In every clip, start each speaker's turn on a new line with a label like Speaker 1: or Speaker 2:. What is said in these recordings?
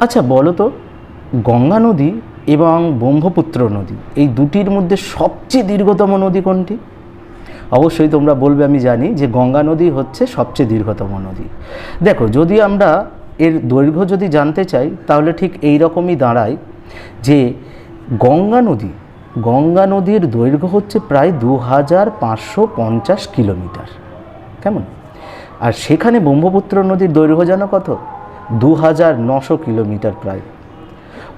Speaker 1: আচ্ছা বলো তো, গঙ্গা নদী এবং ব্রহ্মপুত্র নদী, এই দুটির মধ্যে সবচেয়ে দীর্ঘতম নদী কোনটি? অবশ্যই তোমরা বলবে, আমি জানি যে গঙ্গা নদী হচ্ছে সবচেয়ে দীর্ঘতম নদী। দেখো, যদি আমরা এর দৈর্ঘ্য যদি জানতে চাই, তাহলে ঠিক এই রকমই দাঁড়ায় যে গঙ্গা নদী, গঙ্গা নদীর দৈর্ঘ্য হচ্ছে প্রায় দু হাজার পাঁচশো পঞ্চাশ কিলোমিটার। কেমন? আর সেখানে ব্রহ্মপুত্র নদীর দৈর্ঘ্য জানো কত? দু হাজার নশো কিলোমিটার প্রায়।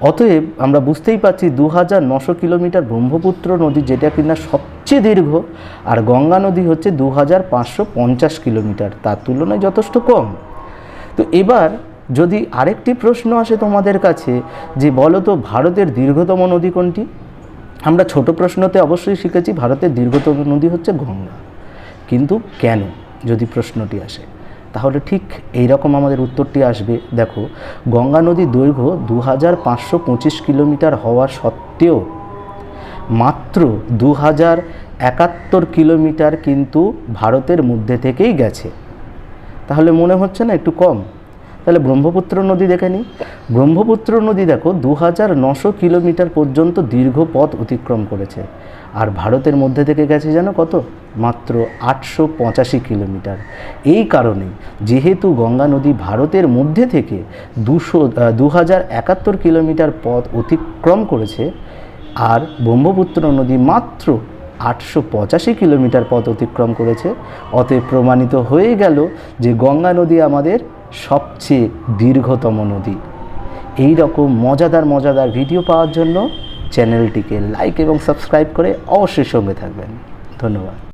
Speaker 1: অতএব আমরা বুঝতেই পারছি দু হাজার নশো কিলোমিটার ব্রহ্মপুত্র নদী যেটা কিনা সবচেয়ে দীর্ঘ আর গঙ্গা নদী হচ্ছে দু হাজার পাঁচশো পঞ্চাশ কিলোমিটার। তার তুলনায় যথেষ্ট কম। তো এবার যদি আরেকটি প্রশ্ন আসে তোমাদের কাছে যে বলো তো ভারতের দীর্ঘতম নদী কোনটি? আমরা ছোট প্রশ্নতে অবশ্যই শিখেছি ভারতের দীর্ঘতম নদী হচ্ছে গঙ্গা। কিন্তু কেন? যদি প্রশ্নটি আসে। তাহলে ঠিক এই রকম আমাদের উত্তরটি আসবে। দেখো, গঙ্গা নদী দৈর্ঘ্য দু হাজার পাঁচশো পঁচিশ কিলোমিটার হওয়া সত্ত্বেও মাত্র দু হাজার একাত্তর কিলোমিটার কিন্তু ভারতের মধ্যে থেকেই গেছে। তাহলে মনে হচ্ছে না একটু কম? তাহলে ব্রহ্মপুত্র নদী দেখে নিই ব্রহ্মপুত্র নদী দেখো দু হাজার নশো কিলোমিটার পর্যন্ত দীর্ঘ পথ অতিক্রম করেছে। আর ভারতের মধ্যে থেকে গেছে যেন কত? মাত্র আটশো পঁচাশি কিলোমিটার। এই কারণে যেহেতু গঙ্গা নদী ভারতের মধ্যে থেকে দুশো দু হাজার একাত্তর কিলোমিটার পথ অতিক্রম করেছে, আর ব্রহ্মপুত্র নদী মাত্র আটশো পঁচাশি কিলোমিটার পথ অতিক্রম করেছে। অতএব প্রমাণিত হয়ে গেল যে গঙ্গা নদী আমাদের সবচেয়ে দীর্ঘতম নদী। এই রকম মজাদার মজাদার ভিডিও পাওয়ার জন্য চ্যানেলটিকে লাইক এবং সাবস্ক্রাইব করে অবশ্যই সঙ্গে থাকবেন। ধন্যবাদ।